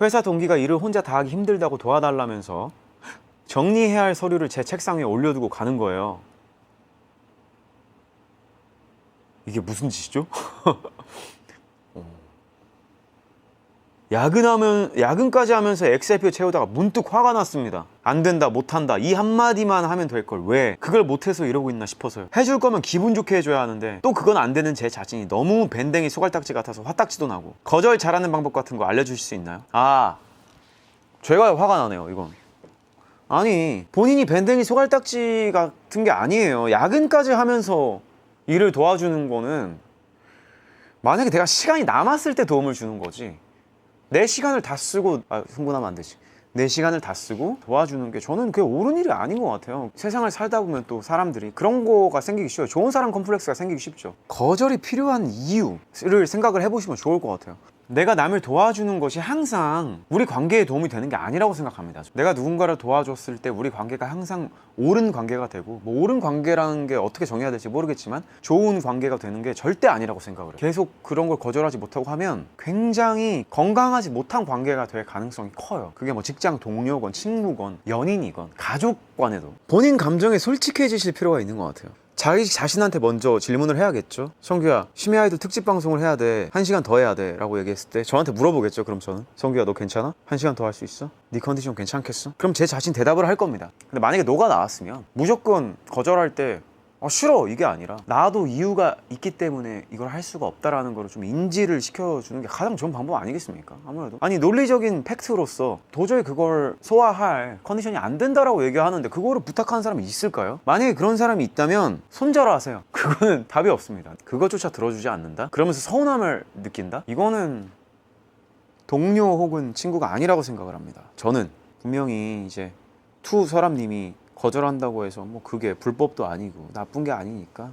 회사 동기가 일을 혼자 다 하기 힘들다고 도와달라면서 정리해야 할 서류를 제 책상 위에 올려두고 가는 거예요. 이게 무슨 짓이죠? 어. 야근하면 야근까지 하면서 엑셀표 채우다가 문득 화가 났습니다. 안 된다, 못 한다. 이 한마디만 하면 될 걸. 왜? 그걸 못 해서 이러고 있나 싶어서요. 해줄 거면 기분 좋게 해줘야 하는데 또 그건 안 되는 제 자신이 너무 밴댕이 소갈딱지 같아서 화딱지도 나고 거절 잘하는 방법 같은 거 알려주실 수 있나요? 아, 제가 화가 나네요. 이건. 아니 본인이 밴댕이 소갈딱지 같은 게 아니에요. 야근까지 하면서 일을 도와주는 거는 만약에 내가 시간이 남았을 때 도움을 주는 거지. 내 시간을 다 쓰고 아 흥분하면 안 되지. 내 시간을 다 쓰고 도와주는 게 저는 그게 옳은 일이 아닌 것 같아요. 세상을 살다 보면 또 사람들이 그런 거가 생기기 쉬워요. 좋은 사람 컴플렉스가 생기기 쉽죠. 거절이 필요한 이유를 생각을 해보시면 좋을 것 같아요. 내가 남을 도와주는 것이 항상 우리 관계에 도움이 되는 게 아니라고 생각합니다. 내가 누군가를 도와줬을 때 우리 관계가 항상 옳은 관계가 되고 뭐 옳은 관계라는 게 어떻게 정해야 될지 모르겠지만 좋은 관계가 되는 게 절대 아니라고 생각을 해요. 계속 그런 걸 거절하지 못하고 하면 굉장히 건강하지 못한 관계가 될 가능성이 커요. 그게 뭐 직장 동료건 친구건 연인이건 가족 간에도 본인 감정에 솔직해지실 필요가 있는 것 같아요. 자기 자신한테 먼저 질문을 해야겠죠. 성규야, 심야 아이돌 특집 방송을 해야 돼. 한 시간 더 해야 돼. 라고 얘기했을 때 저한테 물어보겠죠. 그럼 저는. 성규야, 너 괜찮아? 한 시간 더 할 수 있어? 네 컨디션 괜찮겠어? 그럼 제 자신 대답을 할 겁니다. 근데 만약에 너가 나왔으면 무조건 거절할 때 아, 싫어 이게 아니라 나도 이유가 있기 때문에 이걸 할 수가 없다라는 걸 좀 인지를 시켜주는 게 가장 좋은 방법 아니겠습니까? 아무래도 아니 논리적인 팩트로서 도저히 그걸 소화할 컨디션이 안 된다라고 얘기하는데 그거를 부탁하는 사람이 있을까요? 만약에 그런 사람이 있다면 손절하세요. 그거는 답이 없습니다. 그것조차 들어주지 않는다? 그러면서 서운함을 느낀다? 이거는 동료 혹은 친구가 아니라고 생각을 합니다. 저는 분명히 이제 투 서람님이 거절한다고 해서 뭐 그게 불법도 아니고 나쁜 게 아니니까